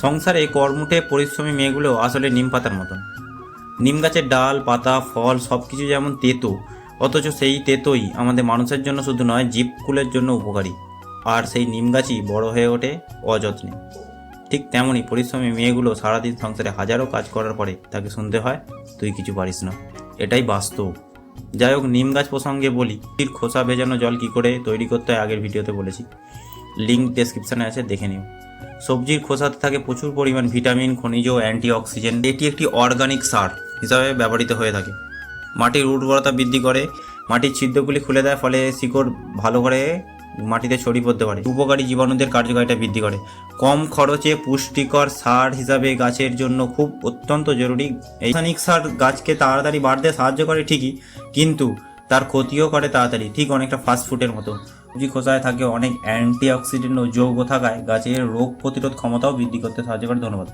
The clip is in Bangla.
সংসারে কর্মুটে পরিশ্রমী মেয়েগুলো আসলে নিম পাতার মতন। নিম গাছের ডাল, পাতা, ফল সব কিছু যেমন তেতো, অথচ সেই তেতোই আমাদের মানুষের জন্য শুধু নয়, জীবকুলের জন্য উপকারী। আর সেই নিম গাছই বড় হয়ে ওঠে অযত্নে। ঠিক তেমনই পরিশ্রমী মেয়েগুলো সারাদিন সংসারে হাজারো কাজ করার পরে তাকে শুনতে হয়, তুই কিছু পারিস না। এটাই বাস্তব। যাই হোক, নিম গাছ প্রসঙ্গে বলি খোসা ভেজানো জল কি করে তৈরি করতে হয় আগের ভিডিওতে বলেছি। লিঙ্ক ডেসক্রিপশনে আছে, দেখে নিও। সবজির খোসাতে থাকে প্রচুর পরিমাণ ভিটামিন, খনিজ ও অ্যান্টিঅক্সিজেন এটি একটি অর্গানিক সার হিসাবে ব্যবহৃত হয়ে থাকে। মাটির উর্বরতা বৃদ্ধি করে, মাটির ছিদ্রগুলি খুলে দেয় ফলে শিকড় ভালো করে মাটিতে ছড়িয়ে পড়তে পারে। উপকারী জীবাণুদের কার্যকারিতা বৃদ্ধি করে। কম খরচে পুষ্টিকর সার হিসাবে গাছের জন্য খুব অত্যন্ত জরুরি। রাসায়নিক সার গাছকে তাড়াতাড়ি বাড়তে সাহায্য করে ঠিকই, কিন্তু তার ক্ষতিও করে তাড়াতাড়ি। ঠিক অনেকটা ফাস্ট ফুডের মতো। সবজি খোসায় থাকে, অনেক অ্যান্টিঅক্সিডেন্ট ও যৌগ থাকায় গাছের রোগ প্রতিরোধ ক্ষমতাও বৃদ্ধি করতে সাহায্য করে। ধন্যবাদ।